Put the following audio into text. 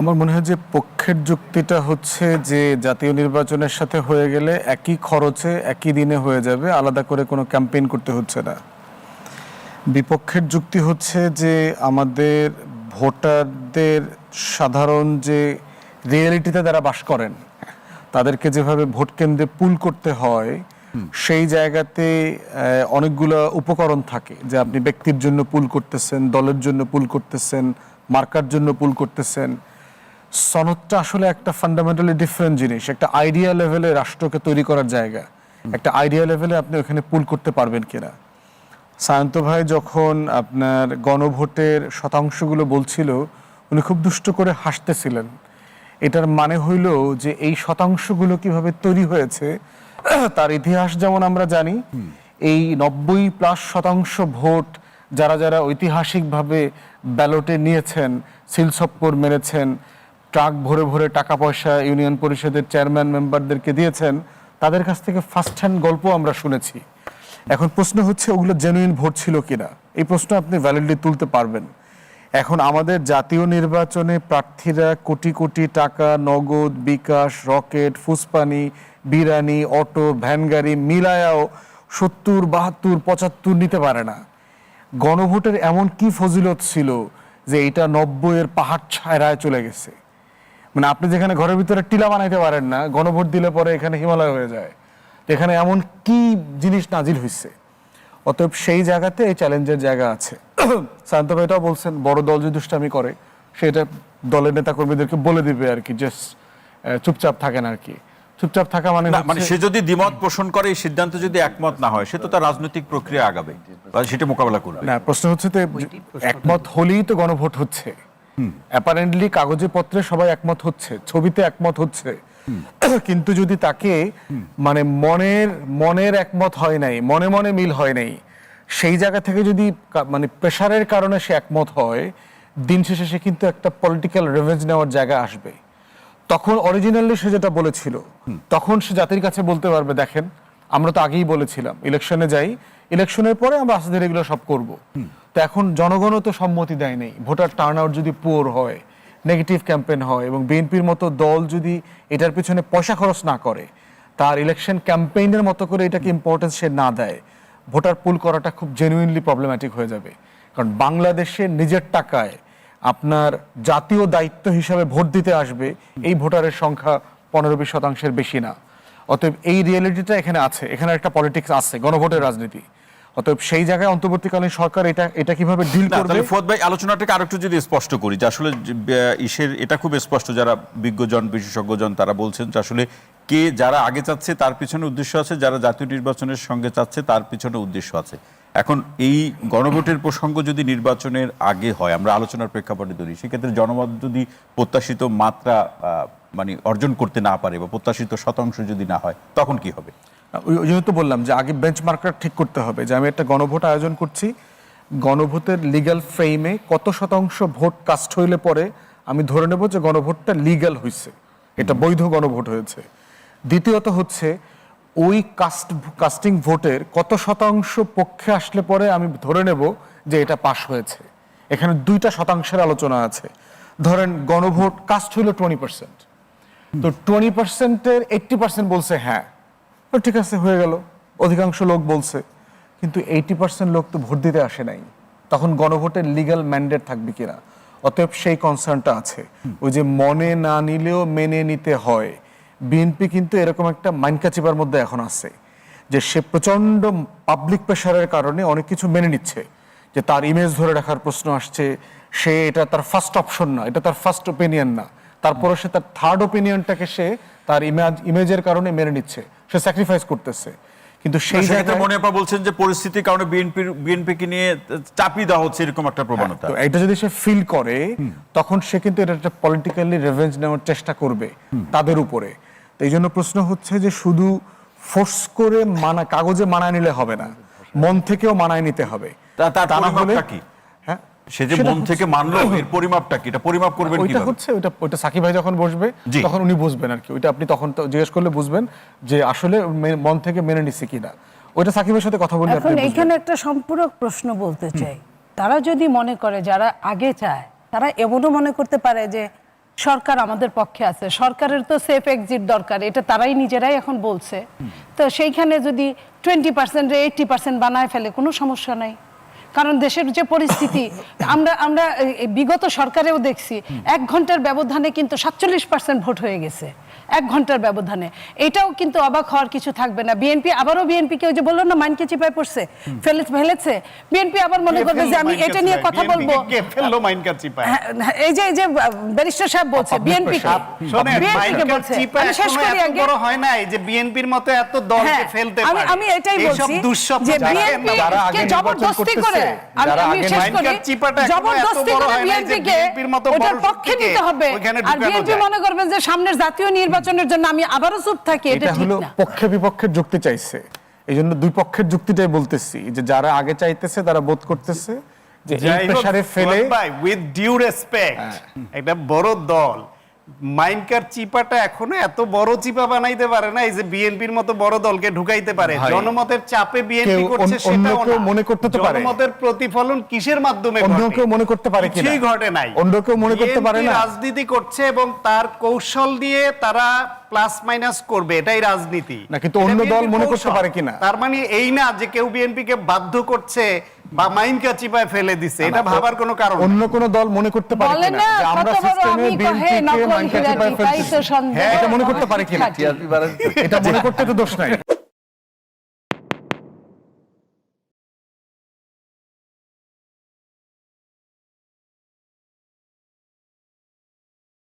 আমার মনে হয় যে পক্ষের যুক্তিটা হচ্ছে যে জাতীয় নির্বাচনের সাথে হয়ে গেলে একই খরচে একই দিনে হয়ে যাবে আলাদা করে কোনো ক্যাম্পেইন করতে হচ্ছে না। বিপক্ষের যুক্তি হচ্ছে যে আমাদের ভোটারদের সাধারণ যে রিয়েলিটিতে যারা বাস করেন তাদেরকে যেভাবে ভোট কেন্দ্রে পুল করতে হয় সেই জায়গাতে অনেকগুলো উপকরণ থাকে যে আপনি ব্যক্তির জন্য পুল করতেছেন দলের জন্য পুল করতেছেন মার্কার জন্য পুল করতেছেন। সনদটা আসলে একটা ফান্ডামেন্টালি ডিফারেন্ট জিনিস। একটা আইডিয়া লেভেলে রাষ্ট্রকে তৈরি করার জায়গা। একটা আইডিয়া লেভেলে আপনি ওখানে পুল করতে পারবেন কিনা। সায়ন্ত ভাই যখন আপনার গণভোটের শতাংশগুলো বলছিল, উনি খুব দুষ্ট করে হাসতেছিলেন। এটার মানে হইল যে এই শতাংশগুলো কীভাবে তৈরি হয়েছে, তার ইতিহাস যেমন আমরা জানি, এই নব্বই প্লাস শতাংশ ভোট যারা যারা ঐতিহাসিকভাবে ব্যালটে নিয়েছেন, সিলসপ্পর মেরেছেন ট্রাক ভরে ভরে টাকা পয়সা ইউনিয়ন পরিষদের চেয়ারম্যান মেম্বারদেরকে দিয়েছেন, তাদের কাছ থেকে ফার্স্ট হ্যান্ড গল্প আমরা শুনেছি। এখন প্রশ্ন হচ্ছে, ওগুলো জেনুইন ভোট ছিল কিনা? এই প্রশ্ন আপনি ভ্যালিডলি তুলতে পারবেন। এখন আমাদের জাতীয় নির্বাচনে প্রার্থীরা কোটি কোটি টাকা, নগদ, বিকাশ, রকেট, ফুসপানি, বিরানি, অটো, ভ্যান গাড়ি মিলায়াও সত্তর, বাহাত্তর, পঁচাত্তর নিতে পারে না। গণভোটের এমন কি ফজিলত ছিল যে এটা নব্বইয়ের পাহাড় ছায়রায় চলে গেছে? মানে আপনি যেখানে ঘরের ভিতরে টিলা বানাইতে পারেন না গণভোট দিলে পরে এখানে হিমালয় হয়ে যায়। এখানে এমন কি জিনিস নাজিল হয়েছে অতএব সেই জায়গাতে এই চ্যালেঞ্জের জায়গা আছে। শান্ত ভাইটাও বলছেন বড় দল যদি দুষ্টামি করে সেটা দলের নেতা কর্মীদেরকে বলে দিবে আর কি জাস্ট চুপচাপ থাকেন আর কি। চুপচাপ থাকা মানে না, মানে সে যদি দ্বিমত পোষণ করে এই সিদ্ধান্ত যদি একমত না হয় সে তো তার রাজনৈতিক প্রক্রিয়া আগাবে। সেটা মোকাবেলা করবে। না প্রশ্ন হচ্ছে তো একমত হলেই তো গণভোট হচ্ছে। অ্যাপারেন্টলি কাগজে পত্রে সবাই একমত হচ্ছে, ছবিতে একমত হচ্ছে। কিন্তু যদি তাকে মানে মনের মনের একমত হয় নাই, মনে মনে মিল হয় নাই, সেই জায়গা থেকে যদি মানে প্রেশারের কারণে সে একমত হয়, দিন শেষে সে কিন্তু একটা পলিটিক্যাল রেভেঞ্জ নেওয়ার জায়গা আসবে। তখন অরিজিনালি সে যেটা বলেছিল, তখন সে জাতির কাছে বলতে পারবে, দেখেন, আমরা তো আগেই বলেছিলাম ইলেকশনে যাই ইলেকশনের পরে আমরা আস্তে ধীরে এগুলো সব করব। তো এখন জনগণও তো সম্মতি দেয় নেই। ভোটার টার্ন আউট যদি পোর হয় নেগেটিভ ক্যাম্পেইন হয় এবং বিএনপির মতো দল যদি এটার পিছনে পয়সা খরচ না করে তার ইলেকশন ক্যাম্পেইনের মতো করে এটাকে ইম্পর্টেন্স সে না দেয় ভোটার পুল করাটা খুব জেনুইনলি প্রবলেম্যাটিক হয়ে যাবে। কারণ বাংলাদেশে নিজের টাকায় আপনার জাতীয় দায়িত্ব হিসাবে ভোট দিতে আসবে এই ভোটারের সংখ্যা পনেরো বিশ শতাংশের বেশি না। অতএব এই রিয়েলিটিটা এখানে আছে এখানে একটা পলিটিক্স আছে গণভোটের রাজনীতি। অতএব সেই জায়গায় অন্তর্বর্তীকালীন সরকার এটা এটা কীভাবে ডিল করবে? তাহলে ফুয়াদ ভাই আলোচনাটাকে আরেকটু যদি স্পষ্ট করি যে আসলে ইসের এটা খুব স্পষ্ট যারা বিজ্ঞজন বিশেষজ্ঞজন তারা বলছেন যে আসলে কে যারা আগে চাচ্ছে তার পিছনে উদ্দেশ্য আছে যারা জাতীয় নির্বাচনের সঙ্গে চাচ্ছে তার পিছনে উদ্দেশ্য আছে। এখন এই গণভোটের প্রসঙ্গ যদি নির্বাচনের আগে হয় আমরা আলোচনার প্রেক্ষাপটে ধরি সেক্ষেত্রে জনমত যদি প্রত্যাশিত মাত্রা আহ, মানে অর্জন করতে না পারে বা প্রত্যাশিত শতাংশ যদি না হয় তখন কি হবে? ওই ওই তো বললাম যে আগে বেঞ্চমার্কটা ঠিক করতে হবে যে আমি একটা গণভোট আয়োজন করছি। গণভোটের লিগ্যাল ফ্রেমে কত শতাংশ ভোট কাস্ট হইলে পরে আমি ধরে নেব যে গণভোটটা লিগ্যাল হয়েছে এটা বৈধ গণভোট হয়েছে। দ্বিতীয়ত হচ্ছে ওই কাস্ট কাস্টিং ভোটের কত শতাংশ পক্ষে আসলে পরে আমি ধরে নেব যে এটা পাশ হয়েছে। এখানে দুইটা শতাংশের আলোচনা আছে। ধরেন গণভোট কাস্ট হইল টোয়েন্টি পার্সেন্ট তো টোয়েন্টি পার্সেন্টের এইট্টি পার্সেন্ট বলছে হ্যাঁ। ঠিক আছে, হয়ে গেল। অধিকাংশ লোক বলছে, কিন্তু এইটি পার্সেন্ট লোক তো ভোট দিতে আসে নাই। তখন গণভোটের লিগ্যাল ম্যান্ডেট থাকবে কিনা? অতএব সেই কনসার্নটা আছে। ওই যে মনে না নিলেও মেনে নিতে হয়। বিএনপি কিন্তু এরকম একটা মাইনকাচিবার মধ্যে এখন আছে, যে সে প্রচণ্ড পাবলিক প্রেশারের কারণে অনেক কিছু মেনে নিচ্ছে। যে তার ইমেজ ধরে রাখার প্রশ্ন আসছে, সে এটা তার ফার্স্ট অপশন না, এটা তার ফার্স্ট ওপিনিয়ন না। তারপরে সে তার থার্ড ওপিনিয়নটাকে সে তার ইমেজ ইমেজের কারণে মেনে নিচ্ছে। সে স্যাক্রিফাইস করতেছে। কিন্তু সেই জায়গায় মনে আপা বলছেন যে পরিস্থিতির কারণে বিএনপির বিএনপিকে নিয়ে চাপিয়ে দেওয়া হচ্ছে এরকম একটা প্রবণতা। তো এটা যদি সে ফিল করে তখন সে কিন্তু এটা একটা পলিটিক্যালি রেভেঞ্জ নেওয়ার চেষ্টা করবে তাদের উপরে। তো এই জন্য প্রশ্ন হচ্ছে যে শুধু ফোর্স করে মানা কাগজে মানায় নিলে হবে না মন থেকেও মানায় নিতে হবে। তা- না হলে- কি? হ্যাঁ সে যে মন থেকে মানলো এর পরিমাপটা কি? এটা পরিমাপ করবেন ওইটা কীভাবে? হচ্ছে ওইটা ওইটা সাকিব ভাই যখন বসবে তখন উনি বুঝবেন আর কি। ওইটা আপনি তখন জিজ্ঞেস করলে বুঝবেন যে আসলে মন থেকে মেনে নিচ্ছে কিনা। ওইটা সাকিবের সাথে কথা বললে আপনি এখন। এইখানে একটা সম্পূরক প্রশ্ন বলতে চাই। তারা যদি মনে করে যারা আগে চায় তারা এমনও মনে করতে পারে যে সরকার আমাদের পক্ষে আছে। সরকারের তো সেফ এক্সিট দরকার এটা তারাই নিজেরাই এখন বলছে। তো সেইখানে যদি টোয়েন্টি পার্সেন্ট এইটটি পার্সেন্ট বানায় ফেলে কোনো সমস্যা নাই। কারণ দেশের যে পরিস্থিতি আমরা আমরা বিগত সরকারেও দেখছি এক ঘণ্টার ব্যবধানে কিন্তু সাতচল্লিশ পার্সেন্ট ভোট হয়ে গেছে এক ঘণ্টার ব্যবধানে। এটাও কিন্তু অবাক হওয়ার কিছু থাকবে না। বিএনপি আবারও বিএনপি কেউ যে বলল না মাইনকে চিপায় পড়ছে ফেলে ফেলেছে। বিএনপি আবার মনে করবে যে আমি এটা নিয়ে কথা বলব। হ্যাঁ, হ্যাঁ, এই যে এই যে ব্যারিস্টার সাহেব বলছে বিএনপি বলছে। আমি শেষ করি আগে। বড় হয় নাই যে বিএনপির মতো এত দলকে হ্যাঁ, ফেলতে আমি পারে। আমি এটাই বলছি যে বিএনপি না। জবরদস্তি করে যারা আগে মাইনকার চিপাটা জবরদস্তি করে হয় ওটার পক্ষে নিতে হবে। আর বিএনপি মনে করবেন যে সামনের জাতীয় নির্বাচনের জন্য আমি আবারও চুপ থাকি এটা এটা ঠিক না। পক্ষে বিপক্ষের যুক্তি চাইছে। এই জন্য দুই পক্ষের যুক্তিটাই বলতেছি যে যারা আগে চাইতেছে তারা বোধ করতেছে যে এই যাই প্রেসারে ফেলে উইথ ডিউ রেসপেক্ট একটা বড় দল। মাইনকার চিপাটা এখনও এত বড় চিপা বানাইতে পারে না এই যে বিএনপির মতো বড় দলকে ঢুকাইতে পারে জনমতের চাপে বিএনপি করছে কেউ মনে করতে তো পারে। জনমতের প্রতিফলন কিসের মাধ্যমে অন্য কেউ মনে করতে পারে কিনা? কিছুই ঘটে নাই অন্য কেউ মনে করতে পারে না? রাজনীতি করছে এবং তার কৌশল দিয়ে তারা প্লাস মাইনাস করবে এটাই রাজনীতি না, কিন্তু অন্য দল মনে করতে পারে কিনা? তার মানে এই না যে কেউ বিএনপি কে বাধ্য করছে বা মাইনকে চিপায় ফেলে দিচ্ছে এটা ভাবার কোনো কারণ অন্য কোন দল মনে করতে পারে কিনা না যে আমরা সিস্টেমে আমি কহে বিএনপি কে নকল চিপায় হ্যাঁ, এটা মনে করতে পারে কিনা। এটা মনে করতে তো দোষ নাই।